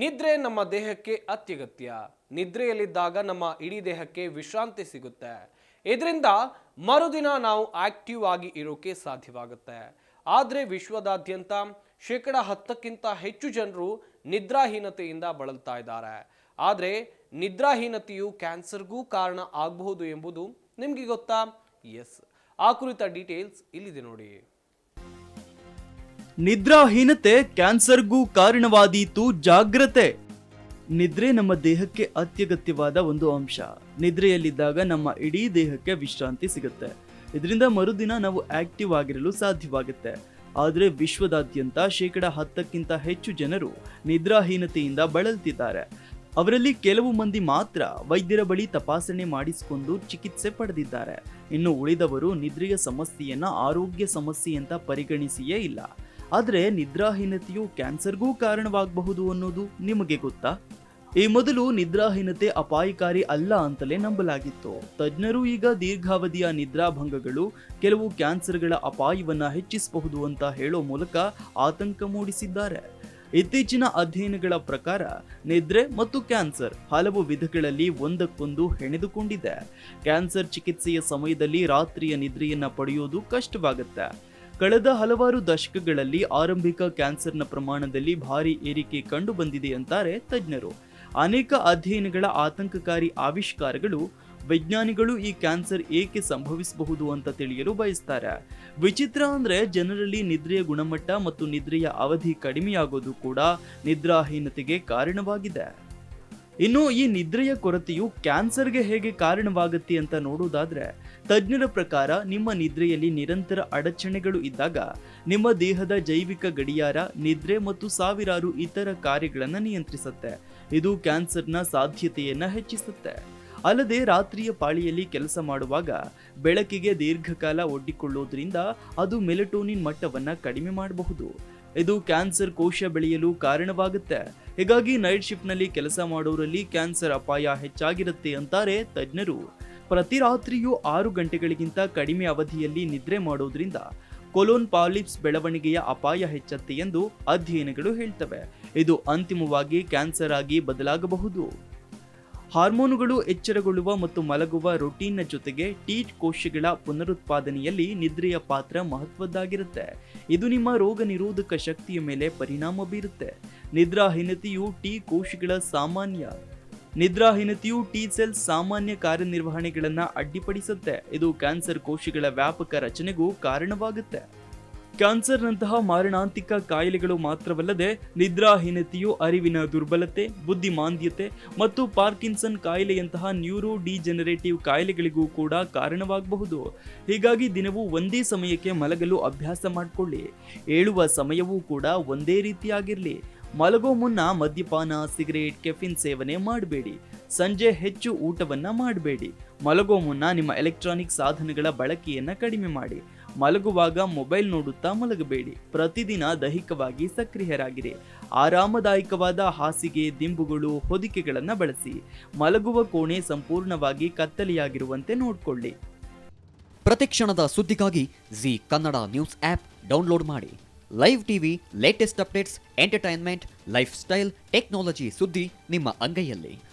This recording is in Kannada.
ನಿದ್ರೆ ನಮ್ಮ ದೇಹಕ್ಕೆ ಅತ್ಯಗತ್ಯ. ನಿದ್ರೆಯಲ್ಲಿದ್ದಾಗ ನಮ್ಮ ಇಡೀ ದೇಹಕ್ಕೆ ವಿಶ್ರಾಂತಿ ಸಿಗುತ್ತೆ. ಇದರಿಂದ ಮರುದಿನ ನಾವು ಆಕ್ಟಿವ್ ಆಗಿ ಇರೋಕೆ ಸಾಧ್ಯವಾಗುತ್ತೆ. ಆದರೆ ವಿಶ್ವದಾದ್ಯಂತ ಶೇಕಡ ಹತ್ತಕ್ಕಿಂತ ಹೆಚ್ಚು ಜನರು ನಿದ್ರಾಹೀನತೆಯಿಂದ ಬಳಲ್ತಾ ಇದ್ದಾರೆ. ಆದರೆ ನಿದ್ರಾಹೀನತೆಯು ಕ್ಯಾನ್ಸರ್ಗೂ ಕಾರಣ ಆಗಬಹುದು ಎಂಬುದು ನಿಮಗೆ ಗೊತ್ತಾ? ಎಸ್. ಆ ಕುರಿತ ಡೀಟೇಲ್ಸ್ ಇಲ್ಲಿದೆ ನೋಡಿ. ನಿದ್ರಾಹೀನತೆ ಕ್ಯಾನ್ಸರ್ಗೂ ಕಾರಣವಾದೀತು ಜಾಗ್ರತೆ. ನಿದ್ರೆ ನಮ್ಮ ದೇಹಕ್ಕೆ ಅತ್ಯಗತ್ಯವಾದ ಒಂದು ಅಂಶ. ನಿದ್ರೆಯಲ್ಲಿದ್ದಾಗ ನಮ್ಮ ಇಡೀ ದೇಹಕ್ಕೆ ವಿಶ್ರಾಂತಿ ಸಿಗುತ್ತೆ. ಇದರಿಂದ ಮರುದಿನ ನಾವು ಆಕ್ಟಿವ್ ಆಗಿರಲು ಸಾಧ್ಯವಾಗುತ್ತೆ. ಆದರೆ ವಿಶ್ವದಾದ್ಯಂತ ಶೇಕಡ ಹತ್ತಕ್ಕಿಂತ ಹೆಚ್ಚು ಜನರು ನಿದ್ರಾಹೀನತೆಯಿಂದ ಬಳಲ್ತಿದ್ದಾರೆ. ಅವರಲ್ಲಿ ಕೆಲವು ಮಂದಿ ಮಾತ್ರ ವೈದ್ಯರ ಬಳಿ ತಪಾಸಣೆ ಮಾಡಿಸಿಕೊಂಡು ಚಿಕಿತ್ಸೆ ಪಡೆದಿದ್ದಾರೆ. ಇನ್ನು ಉಳಿದವರು ನಿದ್ರೆಯ ಸಮಸ್ಯೆಯನ್ನು ಆರೋಗ್ಯ ಸಮಸ್ಯೆ ಅಂತ ಪರಿಗಣಿಸಿಯೇ ಇಲ್ಲ. ಆದರೆ ನಿದ್ರಾಹೀನತೆಯು ಕ್ಯಾನ್ಸರ್ಗೂ ಕಾರಣವಾಗಬಹುದು ಅನ್ನೋದು ನಿಮಗೆ ಗೊತ್ತಾ? ಈ ಮೊದಲು ನಿದ್ರಾಹೀನತೆ ಅಪಾಯಕಾರಿ ಅಲ್ಲ ಅಂತಲೇ ನಂಬಲಾಗಿತ್ತು. ತಜ್ಞರು ಈಗ ದೀರ್ಘಾವಧಿಯ ನಿದ್ರಾಭಂಗಗಳು ಕೆಲವು ಕ್ಯಾನ್ಸರ್ಗಳ ಅಪಾಯವನ್ನು ಹೆಚ್ಚಿಸಬಹುದು ಅಂತ ಹೇಳೋ ಮೂಲಕ ಆತಂಕ ಮೂಡಿಸಿದ್ದಾರೆ. ಇತ್ತೀಚಿನ ಅಧ್ಯಯನಗಳ ಪ್ರಕಾರ ನಿದ್ರೆ ಮತ್ತು ಕ್ಯಾನ್ಸರ್ ಹಲವು ವಿಧಗಳಲ್ಲಿ ಒಂದಕ್ಕೊಂದು ಹೆಣೆದುಕೊಂಡಿದೆ. ಕ್ಯಾನ್ಸರ್ ಚಿಕಿತ್ಸೆಯ ಸಮಯದಲ್ಲಿ ರಾತ್ರಿಯ ನಿದ್ರೆಯನ್ನು ಪಡೆಯೋದು ಕಷ್ಟವಾಗುತ್ತೆ. ಕಳೆದ ಹಲವಾರು ದಶಕಗಳಲ್ಲಿ ಆರಂಭಿಕ ಕ್ಯಾನ್ಸರ್ನ ಪ್ರಮಾಣದಲ್ಲಿ ಭಾರಿ ಏರಿಕೆ ಕಂಡು ಬಂದಿದೆ ಅಂತಾರೆ ತಜ್ಞರು. ಅನೇಕ ಅಧ್ಯಯನಗಳ ಆತಂಕಕಾರಿ ಆವಿಷ್ಕಾರಗಳು ವಿಜ್ಞಾನಿಗಳು ಈ ಕ್ಯಾನ್ಸರ್ ಏಕೆ ಸಂಭವಿಸಬಹುದು ಅಂತ ತಿಳಿಯಲು ಬಯಸ್ತಾರೆ. ವಿಚಿತ್ರ ಅಂದ್ರೆ ಜನರಲ್ಲಿ ನಿದ್ರೆಯ ಗುಣಮಟ್ಟ ಮತ್ತು ನಿದ್ರೆಯ ಅವಧಿ ಕಡಿಮೆಯಾಗೋದು ಕೂಡ ನಿದ್ರಾಹೀನತೆಗೆ ಕಾರಣವಾಗಿದೆ. ಇನ್ನು ಈ ನಿದ್ರೆಯ ಕೊರತೆಯು ಕ್ಯಾನ್ಸರ್ಗೆ ಹೇಗೆ ಕಾರಣವಾಗುತ್ತೆ ಅಂತ ನೋಡೋದಾದ್ರೆ, ತಜ್ಞರ ಪ್ರಕಾರ ನಿಮ್ಮ ನಿದ್ರೆಯಲ್ಲಿ ನಿರಂತರ ಅಡಚಣೆಗಳು ಇದ್ದಾಗ ನಿಮ್ಮ ದೇಹದ ಜೈವಿಕ ಗಡಿಯಾರ, ನಿದ್ರೆ ಮತ್ತು ಸಾವಿರಾರು ಇತರ ಕಾರ್ಯಗಳನ್ನು ನಿಯಂತ್ರಿಸುತ್ತೆ. ಇದು ಕ್ಯಾನ್ಸರ್ನ ಸಾಧ್ಯತೆಯನ್ನು ಹೆಚ್ಚಿಸುತ್ತೆ. ಅಲ್ಲದೆ ರಾತ್ರಿಯ ಪಾಳಿಯಲ್ಲಿ ಕೆಲಸ ಮಾಡುವಾಗ ಬೆಳಕಿಗೆ ದೀರ್ಘಕಾಲ ಒಡ್ಡಿಕೊಳ್ಳೋದ್ರಿಂದ ಅದು ಮೆಲಟೋನಿನ್ ಮಟ್ಟವನ್ನು ಕಡಿಮೆ ಮಾಡಬಹುದು. ಇದು ಕ್ಯಾನ್ಸರ್ ಕೋಶ ಬೆಳೆಯಲು ಕಾರಣವಾಗುತ್ತೆ. ಹೀಗಾಗಿ ನೈಟ್ ಶಿಫ್ಟ್ನಲ್ಲಿ ಕೆಲಸ ಮಾಡೋರಲ್ಲಿ ಕ್ಯಾನ್ಸರ್ ಅಪಾಯ ಹೆಚ್ಚಾಗಿರುತ್ತೆ ಅಂತಾರೆ ತಜ್ಞರು. ಪ್ರತಿ ರಾತ್ರಿಯೂ ಆರು ಗಂಟೆಗಳಿಗಿಂತ ಕಡಿಮೆ ಅವಧಿಯಲ್ಲಿ ನಿದ್ರೆ ಮಾಡೋದ್ರಿಂದ ಕೊಲೋನ್ ಪಾಲಿಪ್ಸ್ ಬೆಳವಣಿಗೆಯ ಅಪಾಯ ಹೆಚ್ಚತ್ತೆ ಎಂದು ಅಧ್ಯಯನಗಳು ಹೇಳ್ತವೆ. ಇದು ಅಂತಿಮವಾಗಿ ಕ್ಯಾನ್ಸರ್ ಆಗಿ ಬದಲಾಗಬಹುದು. ಹಾರ್ಮೋನುಗಳು ಎಚ್ಚರಗೊಳ್ಳುವ ಮತ್ತು ಮಲಗುವ ರೊಟೀನ್ನ ಜೊತೆಗೆ ಟೀಟ್ ಕೋಶಗಳ ಪುನರುತ್ಪಾದನೆಯಲ್ಲಿ ನಿದ್ರೆಯ ಪಾತ್ರ ಮಹತ್ವದ್ದಾಗಿರುತ್ತೆ. ಇದು ನಿಮ್ಮ ರೋಗ ನಿರೋಧಕ ಶಕ್ತಿಯ ಮೇಲೆ ಪರಿಣಾಮ ಬೀರುತ್ತೆ. ನಿದ್ರಾಹೀನತೆಯು ಟಿ ಕೋಶಗಳ ಸಾಮಾನ್ಯ, ನಿದ್ರಾಹೀನತೆಯು ಟಿ ಸೆಲ್ ಸಾಮಾನ್ಯ ಕಾರ್ಯನಿರ್ವಹಣೆಗಳನ್ನು ಅಡ್ಡಿಪಡಿಸುತ್ತೆ. ಇದು ಕ್ಯಾನ್ಸರ್ ಕೋಶಗಳ ವ್ಯಾಪಕ ರಚನೆಗೂ ಕಾರಣವಾಗುತ್ತೆ. ಕ್ಯಾನ್ಸರ್ನಂತಹ ಮಾರಣಾಂತಿಕ ಕಾಯಿಲೆಗಳು ಮಾತ್ರವಲ್ಲದೆ ನಿದ್ರಾಹೀನತೆಯು, ಅರಿವಿನ ದುರ್ಬಲತೆ, ಬುದ್ಧಿಮಾಂದ್ಯತೆ ಮತ್ತು ಪಾರ್ಕಿನ್ಸನ್ ಕಾಯಿಲೆಯಂತಹ ನ್ಯೂರೋ ಡಿಜೆನರೇಟಿವ್ ಕಾಯಿಲೆಗಳಿಗೂ ಕೂಡ ಕಾರಣವಾಗಬಹುದು. ಹೀಗಾಗಿ ದಿನವೂ ಒಂದೇ ಸಮಯಕ್ಕೆ ಮಲಗಲು ಅಭ್ಯಾಸ ಮಾಡಿಕೊಳ್ಳಿ. ಏಳುವ ಸಮಯವೂ ಕೂಡ ಒಂದೇ ರೀತಿಯಾಗಿರಲಿ. ಮಲಗೋ ಮುನ್ನ ಮದ್ಯಪಾನ, ಸಿಗರೇಟ್, ಕೆಫಿನ್ ಸೇವನೆ ಮಾಡಬೇಡಿ. ಸಂಜೆ ಹೆಚ್ಚು ಊಟವನ್ನ ಮಾಡಬೇಡಿ. ಮಲಗೋ ಮುನ್ನ ನಿಮ್ಮ ಎಲೆಕ್ಟ್ರಾನಿಕ್ ಸಾಧನಗಳ ಬಳಕೆಯನ್ನು ಕಡಿಮೆ ಮಾಡಿ. ಮಲಗುವಾಗ ಮೊಬೈಲ್ ನೋಡುತ್ತಾ ಮಲಗಬೇಡಿ. ಪ್ರತಿದಿನ ದೈಹಿಕವಾಗಿ ಸಕ್ರಿಯರಾಗಿರಿ. ಆರಾಮದಾಯಕವಾದ ಹಾಸಿಗೆ, ದಿಂಬುಗಳು, ಹೊದಿಕೆಗಳನ್ನು ಬಳಸಿ. ಮಲಗುವ ಕೋಣೆ ಸಂಪೂರ್ಣವಾಗಿ ಕತ್ತಲೆಯಾಗಿರುವಂತೆ ನೋಡಿಕೊಳ್ಳಿ. ಪ್ರತಿಕ್ಷಣದ ಸುದ್ದಿಗಾಗಿ Zee Kannada news app download ಮಾಡಿ. Live TV, latest updates, entertainment, lifestyle, technology ಸುದ್ದಿ ನಿಮ್ಮ ಅಂಗೈಯಲ್ಲಿ.